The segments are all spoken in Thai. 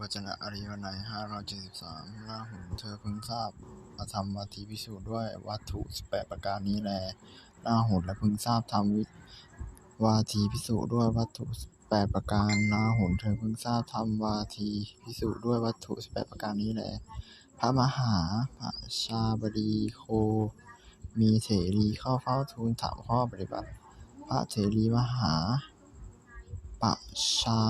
วจนะอริยนัยห้าร้อยเจ็ดสิบสามล่าหุนเธอพึงทราบพระธรรมวัตถีพิสูจน์ด้วยวัตถุสิบแปดประการนี้แลล่าหุนและพึงทราบธรรมวิวาทีพิสูจน์ด้วยวัตถุสิบแปดประการล่าหุนเธอพึงทราบธรรมวาทีพิสูจน์ด้วยวัตถุสิบแปดประการนี้แลพระมหาประชาบดีโค มีเถรีเข้าเฝ้าทูลถามข้อปฏิบัติ พระเถรีมหาปชา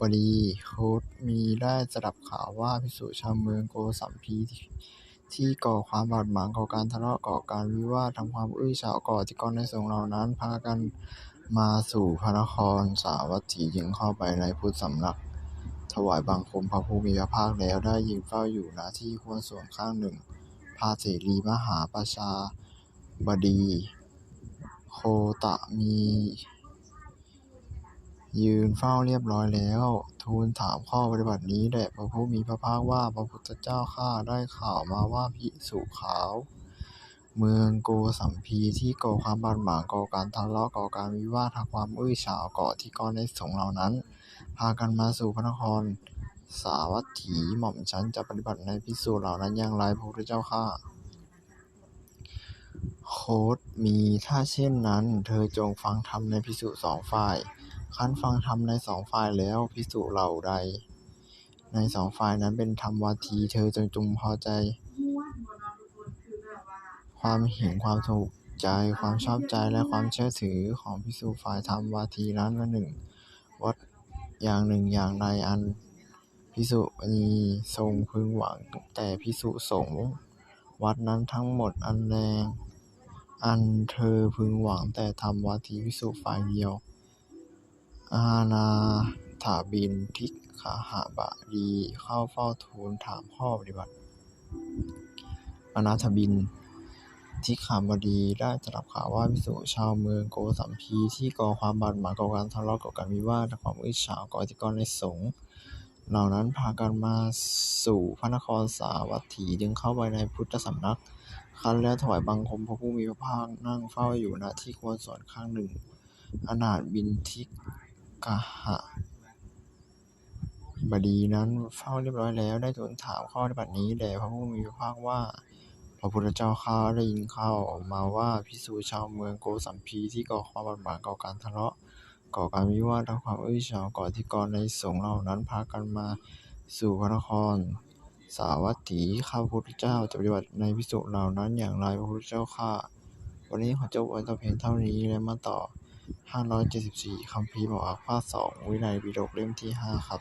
บดีโคตมีได้สดับข่าวว่าภิกษุชาวเมืองโกสัมพีที่ก่อความบาดหมางก่อการทะเลาะก่อการวิวาททำความอื้อฉาวก่อที่กอนในสงฆ์เหล่านั้น พากันมาสู่พระนครสาวัตถีจึงเข้าไปในพุทธสำนัก ถวายบังคมพระผู้มีพระภาคแล้วได้ยืนเฝ้าอยู่ณที่ควรส่วนข้างหนึ่งพระเถรีมหาประชาบดี โคตมี ยืนเฝ้าเรียบร้อยแล้ว ทูลถามข้อปฏิบัตินี้แด่พระผู้มีพระภาคว่า พระพุทธเจ้าข้าได้ข่าวมาว่าภิกษุขาว เมืองโกสัมพีที่ก่อความบาดหมางก่อการทะเลาะก่อการวิวาททำความอื้อฉาวก่อที่ก้อนในสงเหล่านั้น พากันมาสู่พระนคร สาวัตถีหม่อมฉันจะปฏิบัติในภิกษุเหล่านั้นอย่างไรพระพุทธเจ้าข้าโคตมีถ้าเช่นนั้น เธอจงฟังธรรมในภิกษุสองฝ่าย คั้นฟังธรรมในสองฝ่ายแล้ว ภิกษุเหล่าใด ในสองฝ่ายนั้นเป็นธรรมวาที เธอจงจงพอใจ ความเห็นความถูกใจ ความชอบใจและความเชื่อถือของภิกษุฝ่ายธรรมวาทีนั้นละหนึ่งวัดอย่างหนึ่งอย่างใดอันภิกษุณีทรงพึงหวังแต่ภิกษุสงฆ์วัดนั้นทั้งหมดอันแลอันเธอพึงหวังแต่ธรรมวาทีภิกษุฝ่ายเดียว อานาถบิณฑิกขหบดีเข้าเฝ้าทูลถามข้อปฏิบัติอนาถบิณฑิกขบดีได้สดับข่าวว่าภิกษุชาวเมืองโกสัมพีที่ก่อความบาดหมางก่อการทะเลาะก่อการวิวาทความอื้อฉาวก่อที่ก้อนในสงฆ์เหล่านั้นพากันมาสู่พระนครสาวัตถีจึงเข้าไปในพุทธสำนัก ครั้นแล้วถวายบังคมพระผู้มีพระภาคนั่งเฝ้าอยู่ณที่ควรส่วนข้างหนึ่งอนาถบิณฑิ กขบดีนั้นเฝ้าเรียบร้อยแล้ว ได้ทูลถามข้อปฏิบัตินี้แด่พระผู้มีพระภาคว่า พระพุทธเจ้าข้าได้ยินข่าวมาว่าภิกษุชาวเมืองโกสัมพีที่ก่อความบาดหมางก่อการทะเลาะก่อการวิวาททำความอื้อฉาวก่อที่กรในสงฆ์เหล่านั้นพากันมาสู่พระนคร สาวัตถีข้าพระพุทธเจ้าจะปฏิบัติในภิกษุเหล่านั้นอย่างไรพระพุทธเจ้าข้าวันนี้ขอจบไว้แต่เพียงเท่านี้แล้วมาต่อ ห้าร้อยเจ็ดสิบสี่ คัมภีร์หมอาพาธสอง วินัยปิฎกเล่มที่ห้าครับ